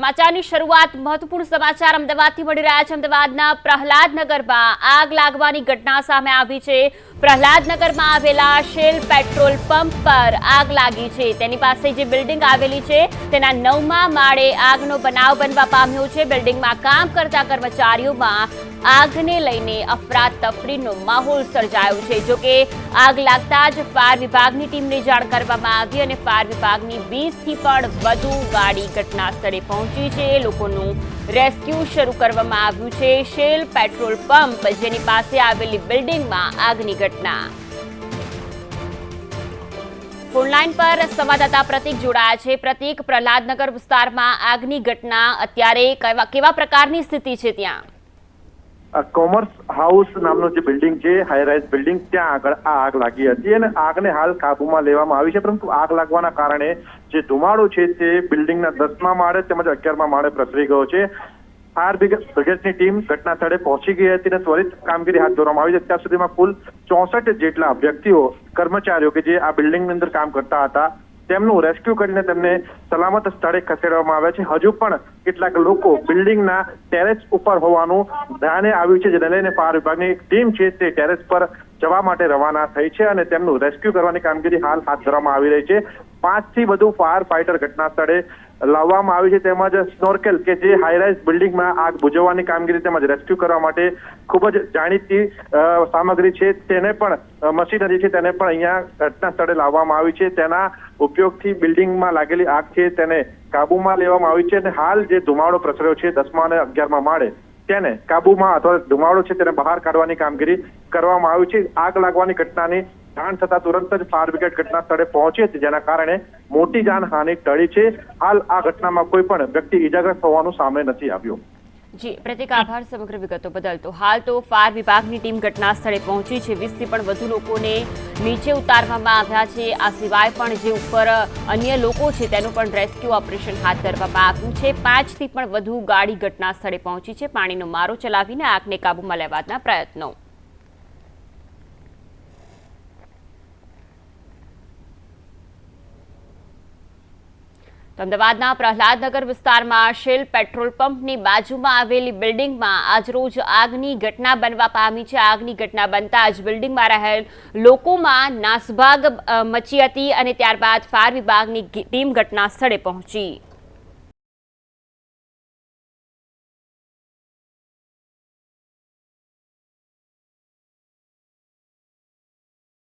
સમાચારની શરૂઆત મહત્વપૂર્ણ સમાચાર અમદાવાદથી મળી રહ્યા છે. અમદાવાદના પ્રહલાદનગરમાં આગ લાગવાની ઘટના સામે આવી છે. પ્રહલાદનગરમાં આવેલા શેલ પેટ્રોલ પંપ પર આગ લાગી છે. તેની પાસે જે બિલ્ડિંગ આવેલી છે, તેના નવમા માળે આગનો બનાવ બનવા પામ્યો છે. બિલ્ડિંગમાં કામ કરતા કર્મચારીઓમાં આગને લઈને અફરાતફરીનો માહોલ સર્જાયો છે. જોકે આગ લાગતા જ ફાયર વિભાગની ટીમને જાણ કરવામાં આવી અને ફાયર વિભાગની વીસથી પણ વધુ ગાડી ઘટના સ્થળે પહોંચી છે. લોકોનું રેસ્ક્યુ શરૂ કરવામાં આવ્યું છે. શેલ પેટ્રોલ પંપ જેની પાસે આવેલી બિલ્ડિંગમાં આગની ઘટના. ફોનલાઈન પર સંવાદદાતા પ્રતિક જોડાયા છે. પ્રતિક, પ્રહલાદનગર વિસ્તારમાં આગની ઘટના. અત્યારે કેવા પ્રકારની સ્થિતિ છે ત્યાં? કોમર્સ હાઉસ નામનું જે બિલ્ડિંગ છે હાઈ બિલ્ડિંગ ત્યાં આગળ આ આગ લાગી હતી અને આગને હાલ કાબુમાં લેવામાં આવી છે, પરંતુ આગ લાગવાના કારણે જે ધુમાડો છે તે બિલ્ડિંગના દસમા માળે તેમજ અગિયારમા માળે પ્રસરી ગયો છે. ફાયર બ્રિગેડની ટીમ ઘટના સ્થળે પહોંચી ગઈ હતી અને ત્વરિત કામગીરી હાથ ધરવામાં આવી છે. અત્યાર સુધીમાં કુલ ચોસઠ જેટલા વ્યક્તિઓ, કર્મચારીઓ કે જે આ બિલ્ડિંગની અંદર કામ કરતા હતા તેમનું રેસ્ક્યુ કરીને તેમને સલામત સ્થળે ખસેડવામાં આવ્યા છે. હજુ પણ કેટલાક લોકો બિલ્ડિંગના ટેરેસ ઉપર હોવાનું ધ્યાને આવ્યું છે. જેને લઈને ફાયર વિભાગની ટીમ છે તે ટેરેસ પર જવા માટે રવાના થઈ છે અને તેમનું રેસ્ક્યુ કરવાની કામગીરી હાલ હાથ ધરવામાં આવી રહી છે. પાંચથી વધુ ફાયર ફાઈટર ઘટના સ્થળે લાવવામાં આવી છે. તેમજ સ્નોર્કેલ કે જે હાઈરાઇઝ બિલ્ડિંગમાં આગ બુજવવાની કામગીરી તેમજ રેસ્ક્યુ કરવા માટે ખૂબ જ જાણીતી સામગ્રી છે. તેને પણ મશીનરી છે. તેને પણ અહીંયા ઘટના સ્થળે લાવવામાં આવી છે. તેના ઉપયોગથી બિલ્ડિંગમાં લાગેલી આગ છે તેને કાબુમાં લેવામાં આવી છે અને હાલ જે ધુમાડો પ્રસર્યો છે દસમા અને અગિયારમાં માળે, તેને કાબુમાં અથવા ધુમાડો છે તેને બહાર કાઢવાની કામગીરી કરવામાં આવી છે. આગ લાગવાની ઘટનાની જાણ થતા તુરંત જ ફાયર બ્રિગેડ ઘટના સ્થળે પહોંચી હતી જેના કારણે મોટી જાનહાનિ ટળી છે. હાલ આ ઘટનામાં કોઈ પણ વ્યક્તિ ઈજાગ્રસ્ત હોવાનું સામે નથી આવ્યું. જી, પ્રતિક આભાર સમગ્ર વિગતો બદલ. તો હાલ તો ફાયર વિભાગની ટીમ ઘટના સ્થળે પહોંચી છે. વીસથી પણ વધુ લોકોને નીચે ઉતારવામાં આવ્યા છે. આ સિવાય પણ જે ઉપર અન્ય લોકો છે, તેનું પણ રેસ્ક્યુ ઓપરેશન હાથ ધરવામાં આવ્યું છે. પાંચથી પણ વધુ ગાડી ઘટના સ્થળે પહોંચી છે. પાણીનો મારો ચલાવીને આગને કાબૂમાં લેવાના પ્રયત્નો. અમદાવાદના પ્રહલાદનગર વિસ્તારમાં શેલ પેટ્રોલ પંપની બાજુમાં આવેલી બિલ્ડિંગમાં આજરોજ આગની ઘટના બનવા પામી છે. આગની ઘટના બનતા જ બિલ્ડિંગમાં રહેલ લોકોમાં નાસભાગ મચી હતી અને ત્યારબાદ ફાયર વિભાગની ટીમ ઘટના સ્થળે પહોંચી.